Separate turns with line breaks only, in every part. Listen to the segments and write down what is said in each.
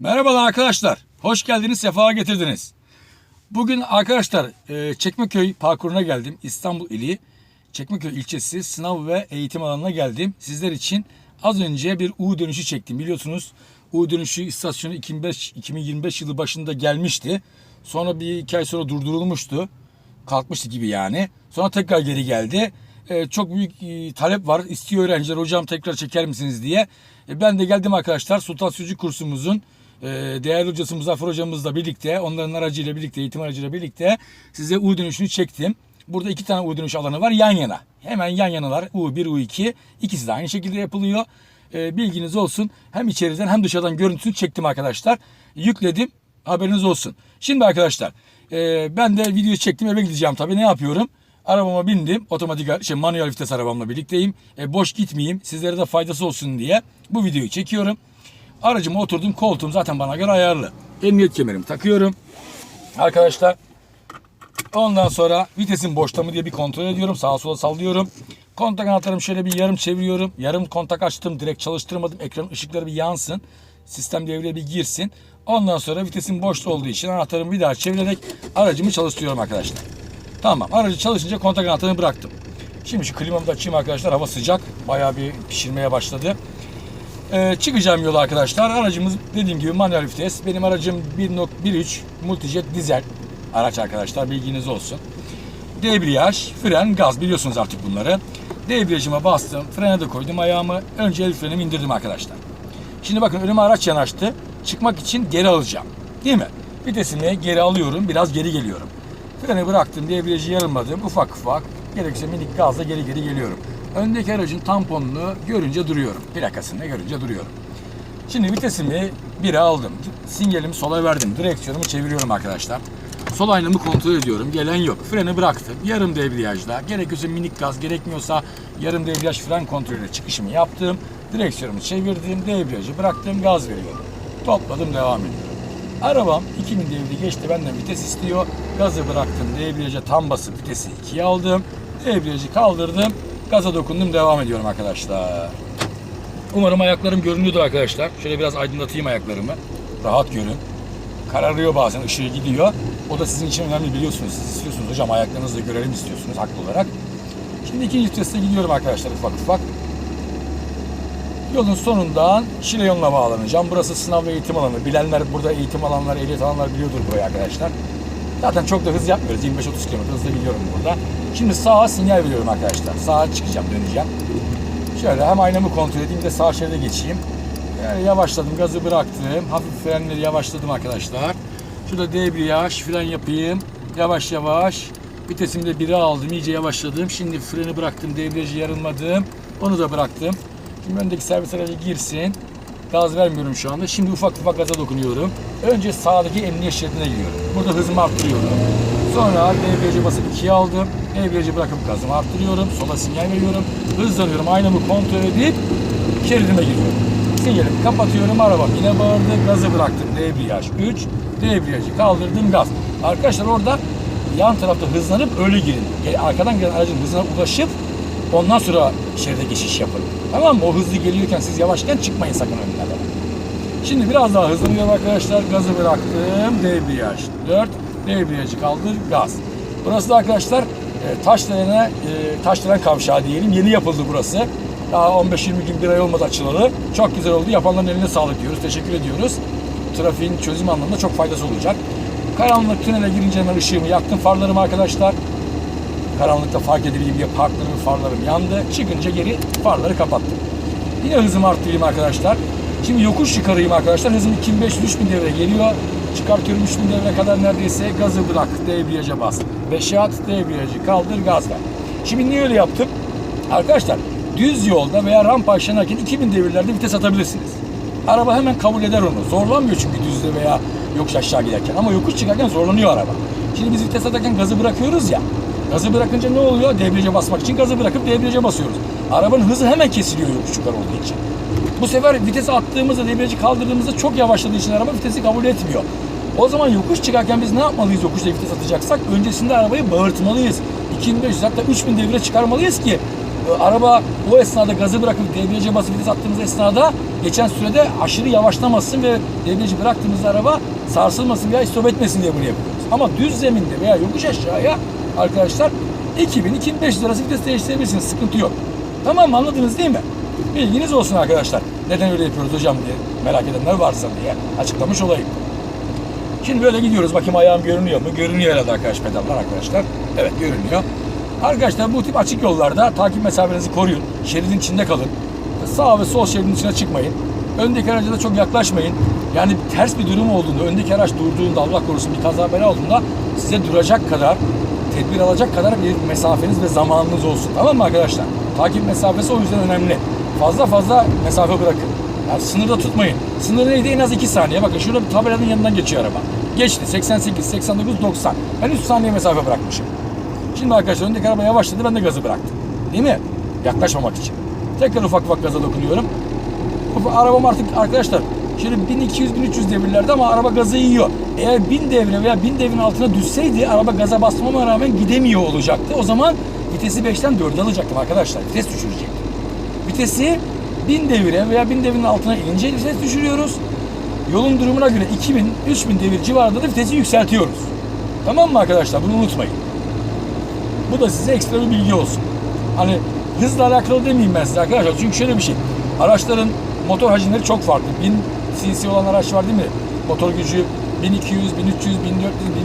Merhabalar arkadaşlar. Hoş geldiniz, sefa getirdiniz. Bugün arkadaşlar e, Çekmeköy parkuruna geldim. İstanbul ili Çekmeköy ilçesi sınav ve eğitim alanına geldim. Sizler için az önce bir U dönüşü çektim. Biliyorsunuz U dönüşü istasyonu 2005, 2025 yılı başında gelmişti. Sonra bir iki ay sonra durdurulmuştu. Kalkmıştı gibi yani. Sonra tekrar geri geldi. E, çok büyük e, talep var. İstiyor öğrenciler hocam tekrar çeker misiniz diye. Ben de geldim arkadaşlar Sultan Sürücü kursumuzun değerli hocası Muzaffer hocamızla birlikte onların aracıyla birlikte eğitim aracıyla birlikte size U dönüşünü çektim. Burada iki tane U dönüş alanı var yan yana. Hemen yan yanalar U1 U2 ikisi de aynı şekilde yapılıyor. E, bilginiz olsun. Hem içeriden hem dışarıdan görüntüsünü çektim arkadaşlar. Yükledim. Haberiniz olsun. Şimdi arkadaşlar e, ben de video çektim eve gideceğim tabii ne yapıyorum? Arabama bindim. Otomatik şey manuel vites arabamla birlikteyim. E, boş gitmeyeyim. Sizlere de faydası olsun diye bu videoyu çekiyorum. Aracıma oturdum. Koltuğum zaten bana göre ayarlı. Emniyet kemerimi takıyorum. Arkadaşlar ondan sonra vitesin boşta mı diye bir kontrol ediyorum. Sağa sola sallıyorum. Kontak anahtarımı şöyle bir yarım çeviriyorum. Yarım kontak açtım. Direkt çalıştırmadım. Ekran ışıkları bir yansın. Sistem devreye bir girsin. Ondan sonra vitesin boşta olduğu için anahtarımı bir daha çevirerek aracımı çalıştırıyorum arkadaşlar. Tamam aracı çalışınca kontak anahtarını bıraktım. Şimdi şu klimamı da açayım arkadaşlar. Hava sıcak. Bayağı bir pişirmeye başladı. Ee, çıkacağım yola arkadaşlar. Aracımız dediğim gibi manuel vites. Benim aracım 1.13 Multijet dizel araç arkadaşlar. Bilginiz olsun. Debriyaj, fren, gaz biliyorsunuz artık bunları. Debriyajıma bastım. Frene de koydum ayağımı. Önce el frenimi indirdim arkadaşlar. Şimdi bakın önüme araç yanaştı. Çıkmak için geri alacağım. Değil mi? Vitesimi geri alıyorum. Biraz geri geliyorum. Freni bıraktım. Debriyajı yarılmadım. Ufak ufak. Gerekirse minik gazla geri geri geliyorum. Öndeki aracın tamponunu görünce duruyorum. Plakasını görünce duruyorum. Şimdi vitesimi 1'e aldım. Sinyalimi sola verdim. Direksiyonumu çeviriyorum arkadaşlar. Sol aynamı kontrol ediyorum. Gelen yok. Freni bıraktım. Yarım debriyajla. Gerekirse minik gaz, gerekmiyorsa yarım debriyaj fren kontrolüyle çıkışımı yaptım. Direksiyonumu çevirdim. Debriyajı bıraktım. Gaz veriyorum. Topladım devam ediyorum. Arabam 2000 devri geçti. Benden vites istiyor. Gazı bıraktım. Debriyaja tam basıp vitesi 2'ye aldım. Debriyajı kaldırdım. Gaza dokundum. Devam ediyorum arkadaşlar. Umarım ayaklarım görünüyordur arkadaşlar. Şöyle biraz aydınlatayım ayaklarımı. Rahat görün. Kararıyor bazen ışığı gidiyor. O da sizin için önemli biliyorsunuz. Siz istiyorsunuz hocam ayaklarınızı da görelim istiyorsunuz haklı olarak. Şimdi ikinci viteste gidiyorum arkadaşlar ufak ufak. Yolun sonundan Şile yoluna bağlanacağım. Burası sınav ve eğitim alanı. Bilenler burada eğitim alanları, ehliyet alanlar biliyordur burayı arkadaşlar. Zaten çok da hız yapmıyoruz. 25-30 km hızla gidiyorum burada. Şimdi sağa sinyal veriyorum arkadaşlar. Sağa çıkacağım, döneceğim. Şöyle hem aynamı kontrol edeyim de sağ şeride geçeyim. Yani yavaşladım, gazı bıraktım. Hafif frenleri yavaşladım arkadaşlar. Şurada debriyaj, fren yapayım. Yavaş yavaş. Vitesimi de 1'e aldım, iyice yavaşladım. Şimdi freni bıraktım, debriyajı yarılmadım. Onu da bıraktım. Şimdi öndeki servis aracı girsin. Gaz vermiyorum şu anda. Şimdi ufak ufak gaza dokunuyorum. Önce sağdaki emniyet şeridine giriyorum. Burada hızımı arttırıyorum. Sonra debriyajı basıp 2'ye aldım. Debriyajı bırakıp gazımı arttırıyorum. Sola sinyal veriyorum. Hızlanıyorum. Aynamı kontrol edip şeridime giriyorum. Sinyalimi kapatıyorum. Arabam yine bağırdı. Gazı bıraktım. Debriyaj 3. Debriyajı kaldırdım. Gaz. Arkadaşlar orada yan tarafta hızlanıp öyle girin. Arkadan gelen aracın hızına ulaşıp ondan sonra şeride geçiş yapın. Tamam mı? O hızlı geliyorken siz yavaşken çıkmayın sakın önüne. Şimdi biraz daha hızlanıyorum arkadaşlar. Gazı bıraktım. Debriyaj 4. Debriyajı kaldır. Gaz. Burası da arkadaşlar e, Taşderen'e e, Taşdelen kavşağı diyelim. Yeni yapıldı burası. Daha 15-20 gün bir ay olmadı açılalı. Çok güzel oldu. Yapanların eline sağlık diyoruz. Teşekkür ediyoruz. Trafiğin çözüm anlamında çok faydası olacak. Karanlık tünele girince hemen ışığımı yaktım farlarımı arkadaşlar. Karanlıkta fark edebileyim diye parklarım farlarım yandı. Çıkınca geri farları kapattım. Yine hızımı arttırayım arkadaşlar. Şimdi yokuş çıkarayım arkadaşlar. Hızım 2500-3000 devre geliyor. Çıkartıyorum 3000 devre kadar neredeyse gazı bırak. Debriyaja bas. 5'e at. Debriyajı kaldır. Gaz ver. Şimdi niye öyle yaptım? Arkadaşlar düz yolda veya rampa aşağınayken 2000 devirlerde vites atabilirsiniz. Araba hemen kabul eder onu. Zorlanmıyor çünkü düzde veya yokuş aşağı giderken. Ama yokuş çıkarken zorlanıyor araba. Şimdi biz vites atarken gazı bırakıyoruz ya. Gazı bırakınca ne oluyor? Debriyaja basmak için gazı bırakıp debriyaja basıyoruz. Arabanın hızı hemen kesiliyor yokuş yukarı olduğu için. Bu sefer vitesi attığımızda, debriyajı kaldırdığımızda çok yavaşladığı için araba vitesi kabul etmiyor. O zaman yokuş çıkarken biz ne yapmalıyız yokuşta vites atacaksak? Öncesinde arabayı bağırtmalıyız. 2500 hatta 3000 devre çıkarmalıyız ki e, araba o esnada gazı bırakıp debriyaja basıp vites attığımız esnada geçen sürede aşırı yavaşlamasın ve debriyajı bıraktığımızda araba sarsılmasın veya istop etmesin diye bunu yapıyoruz. Ama düz zeminde veya yokuş aşağıya arkadaşlar 2000-2500 arası vites değiştirebilirsiniz. Sıkıntı yok. Tamam mı? Anladınız değil mi? Bilginiz olsun arkadaşlar. Neden öyle yapıyoruz hocam diye merak edenler varsa diye açıklamış olayım. Şimdi böyle gidiyoruz. Bakayım ayağım görünüyor mu? Görünüyor herhalde arkadaş pedallar arkadaşlar. Evet görünüyor. Arkadaşlar bu tip açık yollarda takip mesafenizi koruyun. Şeridin içinde kalın. Sağ ve sol şeridin içine çıkmayın. Öndeki araca da çok yaklaşmayın. Yani ters bir durum olduğunda, öndeki araç durduğunda, Allah korusun bir kaza bela olduğunda size duracak kadar, tedbir alacak kadar bir mesafeniz ve zamanınız olsun. Tamam mı arkadaşlar? Takip mesafesi o yüzden önemli. Fazla fazla mesafe bırakın. Yani sınırda tutmayın. Sınır neydi? En az 2 saniye. Bakın şurada bir tabelanın yanından geçiyor araba. Geçti. 88, 89, 90. Ben 3 saniye mesafe bırakmışım. Şimdi arkadaşlar öndeki araba yavaşladı. Ben de gazı bıraktım. Değil mi? Yaklaşmamak için. Tekrar ufak ufak gaza dokunuyorum. Arabam artık arkadaşlar şöyle 1200-1300 devirlerde ama araba gazı yiyor. Eğer 1000 devre veya 1000 devrin altına düşseydi araba gaza basmama rağmen gidemiyor olacaktı. O zaman vitesi 5'ten 4'e alacaktım arkadaşlar. Vites düşürecektim. Vitesi 1000 devire veya 1000 devirin altına inince vites düşürüyoruz. Yolun durumuna göre 2000, 3000 devir civarında da vitesi yükseltiyoruz. Tamam mı arkadaşlar? Bunu unutmayın. Bu da size ekstra bir bilgi olsun. Hani hızla alakalı demeyeyim ben size arkadaşlar. Çünkü şöyle bir şey. Araçların motor hacimleri çok farklı. 1000 cc olan araç var değil mi? Motor gücü 1200, 1300, 1400,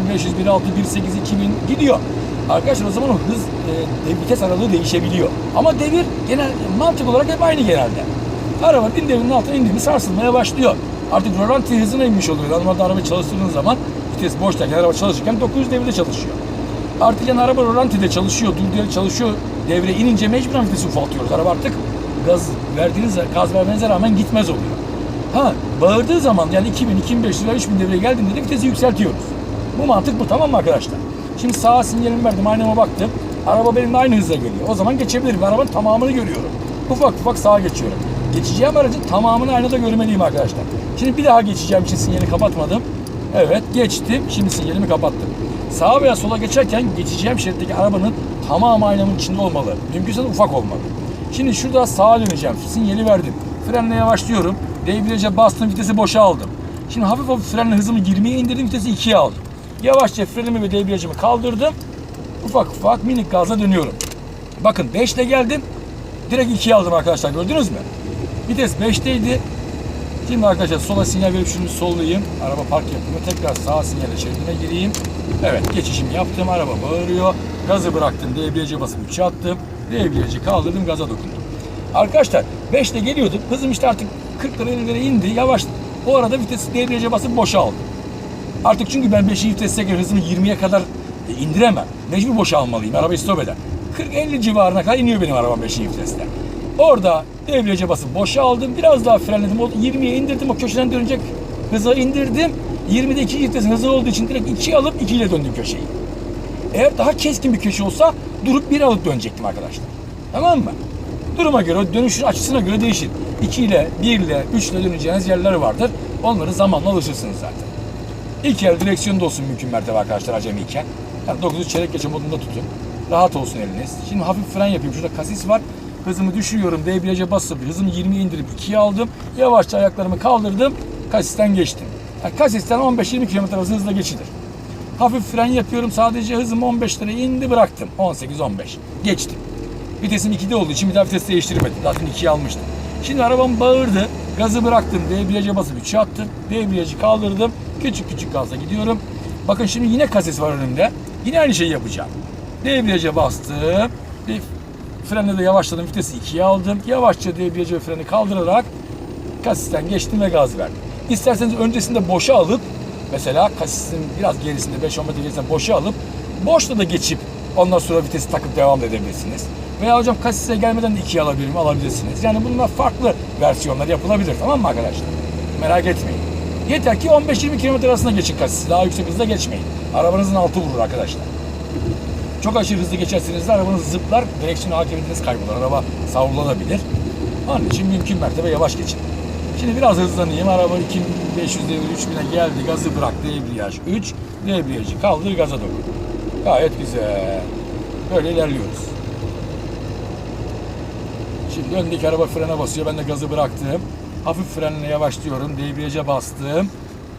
1500, 1.6, 1.8, 2000 gidiyor. Arkadaşlar o zaman o hız, e, vites aralığı değişebiliyor. Ama devir genel mantık olarak hep aynı genelde. Araba bin devirinin altına indi mi sarsılmaya başlıyor. Artık rolanti hızına inmiş oluyor. Normalde araba çalıştırdığınız zaman vites boştayken araba çalışırken 900 devirde çalışıyor. Artık yani araba rolantide çalışıyor, dur diye çalışıyor. Devre inince mecburen vitesi ufaltıyoruz. Araba artık gaz verdiğiniz gaz vermenize rağmen gitmez oluyor. Ha bağırdığı zaman yani 2000, 2500 veya 3000 devreye geldiğinde de vitesi yükseltiyoruz. Bu mantık bu tamam mı arkadaşlar? Şimdi sağa sinyalimi verdim aynama baktım. Araba benimle aynı hızla geliyor. O zaman geçebilirim. Arabanın tamamını görüyorum. Ufak ufak sağa geçiyorum. Geçeceğim aracın tamamını aynada görmeliyim arkadaşlar. Şimdi bir daha geçeceğim için sinyali kapatmadım. Evet geçtim. Şimdi sinyalimi kapattım. Sağa veya sola geçerken geçeceğim şeritteki arabanın tamamı aynamın içinde olmalı. Mümkünse de ufak olmalı. Şimdi şurada sağa döneceğim. Sinyali verdim. Frenle yavaşlıyorum. Debriyaja bastım vitesi boşa aldım. Şimdi hafif hafif frenle hızımı 20'ye indirdim vitesi 2'ye aldım. Yavaşça frenimi ve debriyajımı kaldırdım. Ufak ufak minik gazla dönüyorum. Bakın 5 ile geldim. Direkt 2'ye aldım arkadaşlar gördünüz mü? Vites 5'teydi. Şimdi arkadaşlar sola sinyal verip şunu sollayayım. Araba park yapıyor. Tekrar sağ sinyale şeridine gireyim. Evet geçişimi yaptım. Araba bağırıyor. Gazı bıraktım. Debriyaja basıp 3'e attım. Debriyajı kaldırdım. Gaza dokundum. Arkadaşlar 5'te geliyordum. Hızım işte artık 40 lira 50 lira indi. Yavaş. O arada vitesi debriyaja basıp boşa aldım. Artık çünkü ben 5. viteste göre hızımı 20'ye kadar e, indiremem. Mecbur boşa almalıyım. Araba stop eder. 40-50 civarına kadar iniyor benim arabam 5. viteste. Orada debriyaja basıp boşa aldım. Biraz daha frenledim. O 20'ye indirdim. O köşeden dönecek hıza indirdim. 20'de 2. vitesin hızı olduğu için direkt 2'ye alıp 2 ile döndüm köşeyi. Eğer daha keskin bir köşe olsa durup 1 alıp dönecektim arkadaşlar. Tamam mı? Duruma göre, dönüşün açısına göre değişir. 2 ile, 1 ile, 3 ile döneceğiniz yerler vardır. Onları zamanla alışırsınız zaten. İlk el direksiyonda olsun mümkün mertebe arkadaşlar acemiyken. Yani 9'u çeyrek geçe modunda tutun. Rahat olsun eliniz. Şimdi hafif fren yapayım. Şurada kasis var. Hızımı düşürüyorum. Debriyaja basıp hızımı 20'ye indirip 2'ye aldım. Yavaşça ayaklarımı kaldırdım. Kasisten geçtim. Yani kasisten 15-20 km hızla geçilir. Hafif fren yapıyorum. Sadece hızım 15 liraya indi bıraktım. 18-15. Geçtim. Vitesim 2'de olduğu için bir daha vites değiştirmedim. Zaten 2'ye almıştım. Şimdi arabam bağırdı. Gazı bıraktım. Debriyaja basıp 3'e attım. Debriyajı kaldırdım. Küçük küçük gazla gidiyorum. Bakın şimdi yine kasis var önümde. Yine aynı şeyi yapacağım. Debriyaja bastım. Bir frenle de yavaşladım. Vitesi 2'ye aldım. Yavaşça debriyajı ve freni kaldırarak kasisten geçtim ve gaz verdim. İsterseniz öncesinde boşa alıp mesela kasisin biraz gerisinde 5-10 metre gerisinde boşa alıp boşta da geçip ondan sonra vitesi takıp devam edebilirsiniz. Veya hocam kasise gelmeden de ikiye alabilirim, alabilirsiniz. Yani bunlar farklı versiyonlar yapılabilir tamam mı arkadaşlar? Merak etmeyin. Yeter ki 15-20 km arasında geçin kasisi. Daha yüksek hızda geçmeyin. Arabanızın altı vurur arkadaşlar. Çok aşırı hızlı geçerseniz de arabanız zıplar, direksiyon hakimiyetiniz kaybolur. Araba savrulabilir. Onun için mümkün mertebe yavaş geçin. Şimdi biraz hızlanayım. Araba 2500 devir 3000'e geldi. Gazı bırak. Debriyaj 3. Debriyajı kaldır gaza dokun. Gayet güzel. Böyle ilerliyoruz. Şimdi öndeki araba frene basıyor. Ben de gazı bıraktım. Hafif frenle yavaşlıyorum. Debriyaja bastım.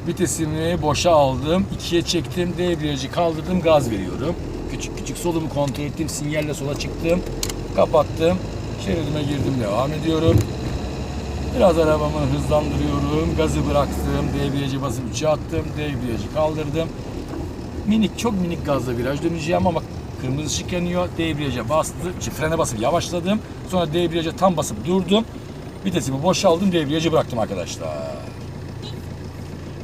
Vitesimi boşa aldım. ikiye çektim. Debriyajı kaldırdım. Gaz veriyorum. Küçük küçük solumu kontrol ettim. Sinyalle sola çıktım. Kapattım. Şeridime girdim. Devam ediyorum. Biraz arabamı hızlandırıyorum. Gazı bıraktım. Debriyajı basıp 3'e attım. Debriyajı kaldırdım. Minik çok minik gazla viraj döneceğim ama kırmızı ışık yanıyor. Debriyaja bastı. Frene basıp yavaşladım. Sonra debriyaja tam basıp durdum. Vitesimi boşaldım. Debriyajı bıraktım arkadaşlar.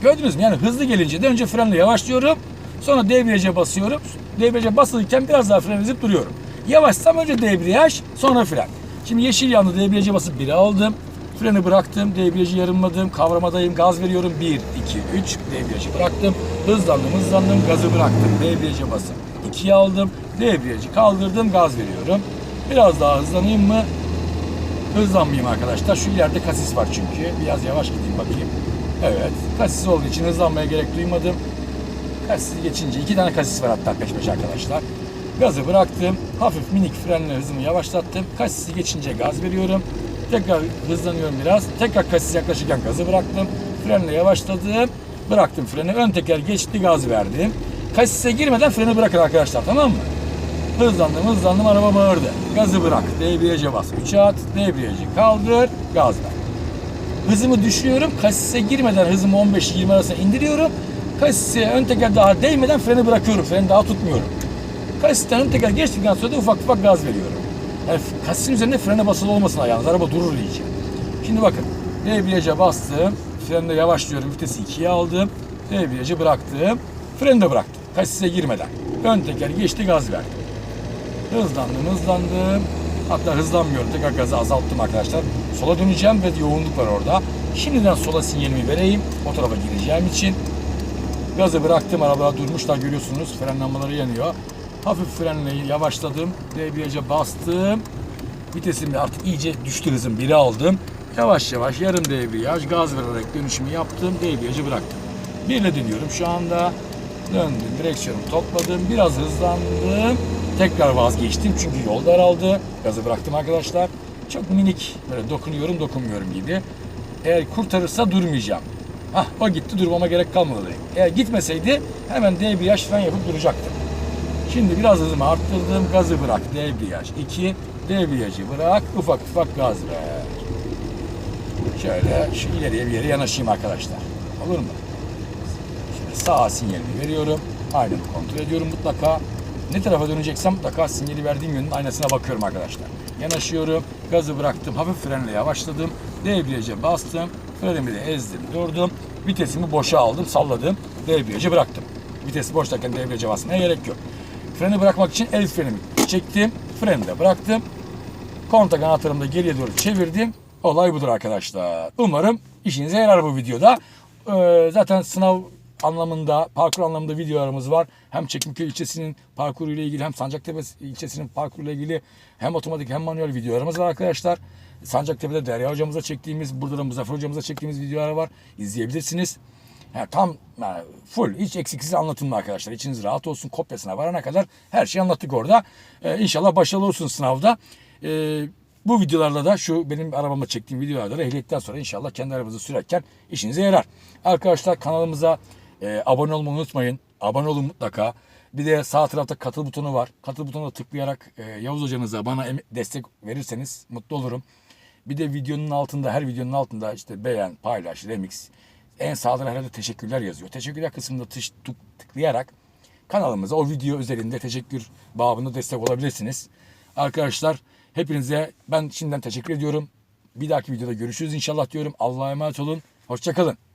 Gördünüz mü? Yani hızlı gelince de önce frenle yavaşlıyorum. Sonra debriyaja basıyorum. Debriyaja basılırken biraz daha fren ezip duruyorum. Yavaşsam önce debriyaj sonra fren. Şimdi yeşil yandı debriyaja basıp 1'e aldım. Freni bıraktım, debriyajı yarımladım, kavramadayım, gaz veriyorum. 1, 2, 3, debriyajı bıraktım. Hızlandım, hızlandım, gazı bıraktım. Debriyaja basıp 2'ye aldım. Debriyajı kaldırdım, gaz veriyorum. Biraz daha hızlanayım mı? Hızlanmayayım arkadaşlar. Şu ileride kasis var çünkü. Biraz yavaş gideyim bakayım. Evet. Kasis olduğu için hızlanmaya gerek duymadım. Kasisi geçince iki tane kasis var hatta peş peşe arkadaşlar. Gazı bıraktım. Hafif minik frenle hızımı yavaşlattım. Kasisi geçince gaz veriyorum. Tekrar hızlanıyorum biraz. Tekrar kasis yaklaşırken gazı bıraktım. Frenle yavaşladım. Bıraktım freni. Ön teker geçti gaz verdim. Kasise girmeden freni bırakın arkadaşlar tamam mı? Hızlandım hızlandım araba bağırdı. Gazı bırak. Debriyaja bas. 3'e at. Debriyajı kaldır. Gaz ver. Hızımı düşürüyorum. Kasise girmeden hızımı 15-20 arasına indiriyorum. Kasise ön teker daha değmeden freni bırakıyorum. Freni daha tutmuyorum. Kasisten ön teker geçtikten sonra da ufak ufak gaz veriyorum. Yani kasisin üzerinde frene basılı olmasın ayağınız. Araba durur iyice. Şimdi bakın. Debriyaja bastım. Frende yavaşlıyorum. Vitesi 2'ye aldım. Debriyajı bıraktım. Freni de bıraktım. Kasise girmeden. Ön teker geçti gaz verdim. Hızlandım hızlandım. Hatta hızlanmıyorum. Tekrar gazı azalttım arkadaşlar. Sola döneceğim ve yoğunluk var orada. Şimdiden sola sinyalimi vereyim. O tarafa gireceğim için. Gazı bıraktım. Arabalar durmuşlar görüyorsunuz. Fren lambaları yanıyor. Hafif frenle yavaşladım. Debriyaja bastım. Vitesimi artık iyice düştü hızım. Biri aldım. Yavaş yavaş yarım debriyaj gaz vererek dönüşümü yaptım. Debriyajı bıraktım. Birle dönüyorum şu anda. Döndüm. Direksiyonu topladım. Biraz hızlandım. Tekrar vazgeçtim çünkü yol daraldı. Gazı bıraktım arkadaşlar. Çok minik böyle dokunuyorum dokunmuyorum gibi. Eğer kurtarırsa durmayacağım. Hah o gitti durmama gerek kalmadı. Eğer gitmeseydi hemen debriyaj fren yapıp duracaktım. Şimdi biraz hızımı arttırdım. Gazı bırak. Debriyaj 2. Debriyajı bırak. Ufak ufak gaz ver. Şöyle şu ileriye bir yere yanaşayım arkadaşlar. Olur mu? Şimdi sağ sinyalini veriyorum. Aynamı kontrol ediyorum mutlaka. Ne tarafa döneceksem mutlaka sinyali verdiğim yönün aynasına bakıyorum arkadaşlar. Yanaşıyorum. Gazı bıraktım. Hafif frenle yavaşladım. Debriyaja bastım. Frenimi de ezdim. Durdum. Vitesimi boşa aldım. Salladım. Debriyajı bıraktım. Vitesi boştayken debriyaja basmaya gerek yok. Freni bırakmak için el frenimi çektim. Freni de bıraktım. Kontak anahtarımı da geriye doğru çevirdim. Olay budur arkadaşlar. Umarım işinize yarar bu videoda. Ee, zaten sınav anlamında, parkur anlamında videolarımız var. Hem Çekmeköy ilçesinin parkuru ile ilgili hem Sancaktepe ilçesinin parkuru ile ilgili hem otomatik hem manuel videolarımız var arkadaşlar. Sancaktepe'de Derya hocamıza çektiğimiz, burada da Muzaffer hocamıza çektiğimiz videolar var. İzleyebilirsiniz. Yani tam yani full hiç eksiksiz anlatımlı arkadaşlar. İçiniz rahat olsun kopyasına varana kadar her şeyi anlattık orada. Ee, inşallah başarılı olsun sınavda. Ee, bu videolarla da şu benim arabama çektiğim videolarda da ehliyetten sonra inşallah kendi arabanızı sürerken işinize yarar. Arkadaşlar kanalımıza e, abone olmayı unutmayın. Abone olun mutlaka. Bir de sağ tarafta katıl butonu var. Katıl butonuna tıklayarak e, Yavuz hocanıza bana destek verirseniz mutlu olurum. Bir de videonun altında her videonun altında işte beğen, paylaş, remix. En sağda herhalde teşekkürler yazıyor. Teşekkürler kısmında tış, tuk, tıklayarak kanalımıza o video üzerinde teşekkür babında destek olabilirsiniz. Arkadaşlar hepinize ben şimdiden teşekkür ediyorum. Bir dahaki videoda görüşürüz inşallah diyorum. Allah'a emanet olun. Hoşçakalın.